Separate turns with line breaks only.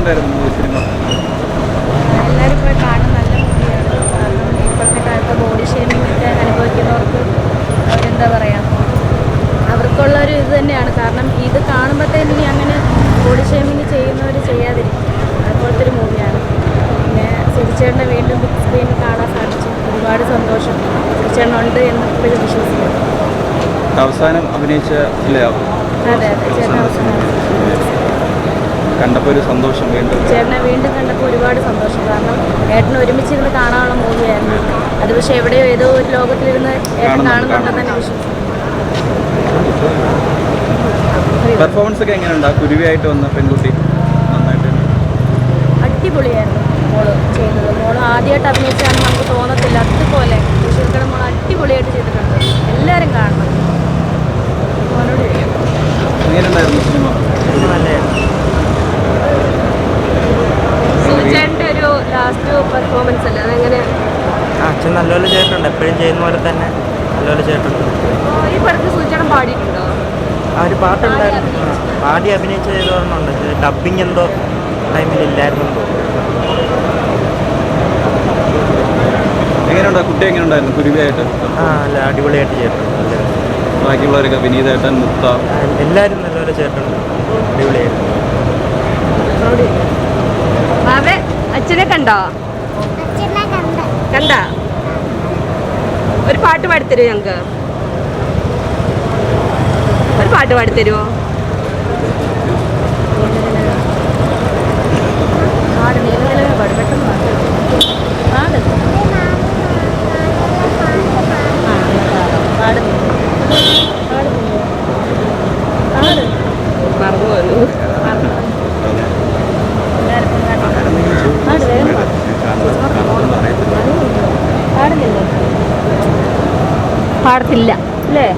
Movie cinema.
എല്ലാവരും പോയി നല്ല മൂവിയാണ്. കാരണം ഇപ്പോഴത്തെ കാലത്ത് ബോഡി ഷേമിംഗ് ഒക്കെ അനുഭവിക്കുന്നവർക്ക് എന്താ പറയുക അവർക്കുള്ള ഒരു ഇത് തന്നെയാണ്. കാരണം ഇത് കാണുമ്പോഴത്തേനും ഇനി അങ്ങനെ ബോഡി ഷേമിങ് ചെയ്യുന്നവർ ചെയ്യാതിരിക്കും. അതുപോലത്തെ ഒരു മൂവിയാണ്. പിന്നെ സുരിച്ചേട്ടനെ വീണ്ടും ബിഗ് സ്ക്രീനിൽ കാണാൻ സാധിച്ചു. ഒരുപാട് സന്തോഷം. സിരിച്ചേട്ടൻ ഉണ്ട് എന്ന് ഇപ്പോഴും വിശ്വസിക്കുന്നു.
അവസാനം അഭിനയിച്ച
അതെ അതെ. ചേട്ടൻ അവസാനം.
കണ്ടപ്പോൾ ഒരു സന്തോഷം വീണ്ടും.
ചേട്ടനെ വീണ്ടും കണ്ടപ്പോൾ ഒരുപാട് സന്തോഷം. കാരണം ഏട്ടനെ ഒരുമിച്ച് ഇരുന്ന് കാണാനുള്ള മൂവിയായിരുന്നു. അത് പക്ഷേ എവിടെയോ ഏതോ ഒരു ലോകത്തിലിരുന്ന് ഏട്ടൻ
കാണുന്നുണ്ട്,
കാണുന്നുണ്ടെന്ന് തന്നെ
പെർഫോമൻസ് ഒക്കെ എങ്ങനെയുണ്ട്? കുരുവിയായിട്ട് വന്ന പെൺകുട്ടി നന്നായിട്ട്
അടിപൊളിയായിരുന്നു മോൾ ചെയ്തത്. മോൾ ആദ്യമായിട്ട് അഭിനയിച്ചാണ് നമുക്ക് തോന്നത്തില്ല. അതുപോലെ വിശ്വസിക്കണം മോൾ അടിപൊളിയായിട്ട് ചെയ്തിട്ടുണ്ട്. എല്ലാവരും കാണണം. മോനോട്
എങ്ങനെയുണ്ടായിരുന്നു സിനിമ?
പെർഫോമൻസ് അല്ലേ? അതെങ്ങനെ?
അച്ഛൻ നല്ലപോലെ ചെയ്തിട്ടുണ്ട്. എപ്പോഴും ചെയ്യുന്ന പോലെ തന്നെ നല്ലപോലെ ചെയ്തിട്ടുണ്ട്.
ഈ പടത്തിൽ സുചേട്ടൻ പാടിയിട്ടുണ്ടോ?
ആ ഒരു പാട്ടുണ്ടായിരുന്നു പാടി അഭിനയിച്ച് ചെയ്തോന്നുണ്ട് ഡബിങ് എന്തോ ടൈമിൽ ഇല്ലായിരുന്നു
എങ്ങനെയുണ്ടാ? കുട്ടി എങ്ങനെയുണ്ടായിരുന്നു? കുരുവിയായിട്ട്?
ആ അല്ല അടിപൊളിയായിട്ട് ചെയ്തിട്ടുണ്ട്.
ബാക്കിയുള്ളവരൊക്കെ വിനീതേട്ടൻ മുക്ത
ആ, എല്ലാവരും നല്ലപോലെ ചെയ്തിട്ടുണ്ട്. അടിപൊളിയായിരുന്നു.
അച്ഛനെ കണ്ടോ? കണ്ട? ഒരു പാട്ട് പാടിത്തരൂ ഞങ്ങക്ക്? ഒരു പാട്ട് പാടിത്തരുമോ പാടത്തില്ല. അല്ലേ